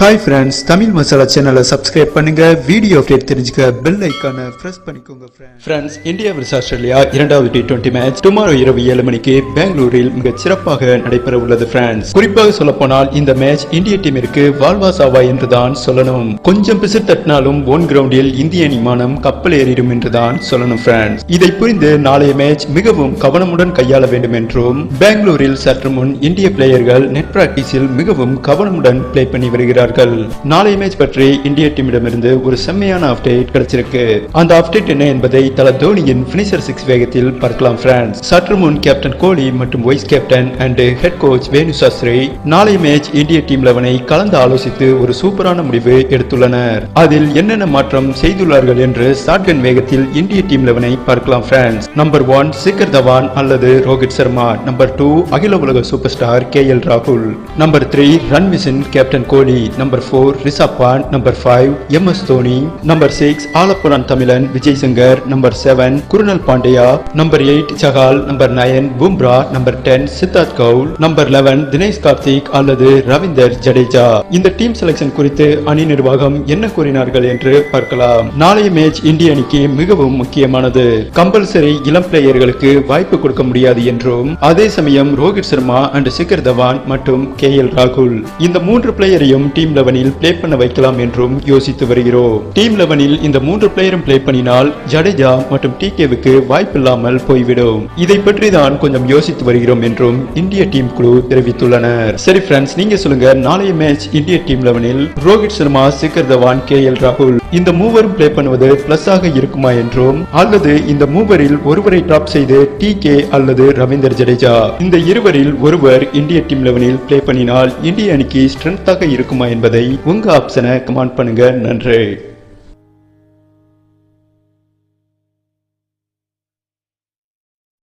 Hi friends Tamil masala சேனலை subscribe பண்ணுங்க. Video update தெரிஞ்சுக்க பெல் ஐக்கானை ப்ரெஸ் பண்ணிக்கோங்க ஃப்ரெண்ட்ஸ் இந்தியா வர்ஸ் ஆஸ்திரேலியா இரண்டாவது டி டுவெண்டி மேட்ச் டுமாரோ இரவு ஏழு மணிக்கு பெங்களூரில் மிக சிறப்பாக நடைபெற உள்ளது பிரான்ஸ் குறிப்பாக சொல்லப்போனால் இந்த மேட்ச் இந்திய டீமிற்கு வால்வா சாவா என்றுதான் சொல்லணும். கொஞ்சம் பிசு தட்டினாலும் ஓன் கிரவுண்டில் இந்திய அணி கப்பல் ஏறிடும் என்றுதான் சொல்லணும் ஃப்ரெண்ட்ஸ் இதை புரிந்து நாளைய மேட்ச் மிகவும் கவனமுடன் கையாள வேண்டும் என்றும் பெங்களூரில் சற்று முன் இந்திய பிளேயர்கள் நெட் பிராக்டிஸில் மிகவும் கவனமுடன் பிளே பண்ணி வருகிறார் வருகிறார்கள் நாளை மேட்ச் பற்றி இந்திய டீமிடமிருந்து ஒரு செம்மையான அப்டேட் கிடைச்சிருக்கு. அந்த அப்டேட் என்ன என்பதை தல தோனியின் பினிஷர் சிக்ஸ் வேகத்தில் பார்க்கலாம் பிரான்ஸ் சற்று முன் கேப்டன் கோலி மற்றும் vice captain and head coach Venu Shastri நாளை மேட்ச் இந்திய டீம் லெவனை கலந்து ஆலோசித்து ஒரு சூப்பரான முடிவு எடுத்துள்ளனர். அதில் என்னென்ன மாற்றம் செய்துள்ளார்கள் என்று ஷாட்கன் வேகத்தில் இந்திய டீம் லெவனை பார்க்கலாம் பிரான்ஸ் நம்பர் ஒன் சிக்கர் தவான் அல்லது ரோஹித் சர்மா. நம்பர் டூ அகில உலக சூப்பர் ஸ்டார் கே எல் ராகுல் number three ரன்விசின் captain Kohli. Number four Rishabh Pant number five M S Dhoni number six ஆலப்புரான் தமிழன் Vijay Shankar number seven Krunal Pandya number eight Chahal number nine Bumrah number ten Siddharth Kaul number eleven Dinesh Karthik அல்லது ரவீந்தர் ஜடேஜா இந்த team selection குறித்து அணி நிர்வாகம் என்ன கூறினார்கள் என்று பார்க்கலாம். நாளைய மேட்ச் இந்திய அணிக்கு மிகவும் முக்கியமானது. கம்பல்சரி இளம் பிளேயர்களுக்கு வாய்ப்பு கொடுக்க முடியாது என்றும் அதே சமயம் ரோஹித் சர்மா அண்ட் சிக்கர் தவான் மற்றும் கே எல் ராகுல் இந்த மூன்று பிளேயரையும் டீம் டீம் லெவனில் பிளே பண்ண வைக்கலாம் என்றும் யோசித்து வருகிறோம். டீம் லெவனில் இந்த மூன்று பிளேயரும் பிளே பண்ணினால் ஜடேஜா மற்றும் டி கேவுக்கு வாய்ப்பில்லாமல் போய்விடும். இதை பற்றி தான் கொஞ்சம் யோசித்து வருகிறோம் என்றும் இந்திய டீம் குழு தெரிவித்துள்ளனர். சரி ஃப்ரெண்ட்ஸ் நீங்க சொல்லுங்க. நாளைய மேட்ச் இந்திய டீம் லெவனில் ரோஹித் சர்மா சிக்கர் தவான் கே எல் ராகுல். இந்த மூவரும் பிளே பண்ணுவது பிளஸ் ஆக இருக்குமா என்றும் அல்லது இந்த மூவரில் ஒருவரை டாப் செய்து டி கே அல்லது ரவீந்தர் ஜடேஜா. இந்த இருவரில் ஒருவர் இந்திய டீம் லெவனில் பிளே பண்ணினால் இந்திய அணிக்கு ஸ்ட்ரென்த்தாக இருக்குமா என்பதை உங்க ஆப்ஷனை கமெண்ட் பண்ணுங்க. நன்றி.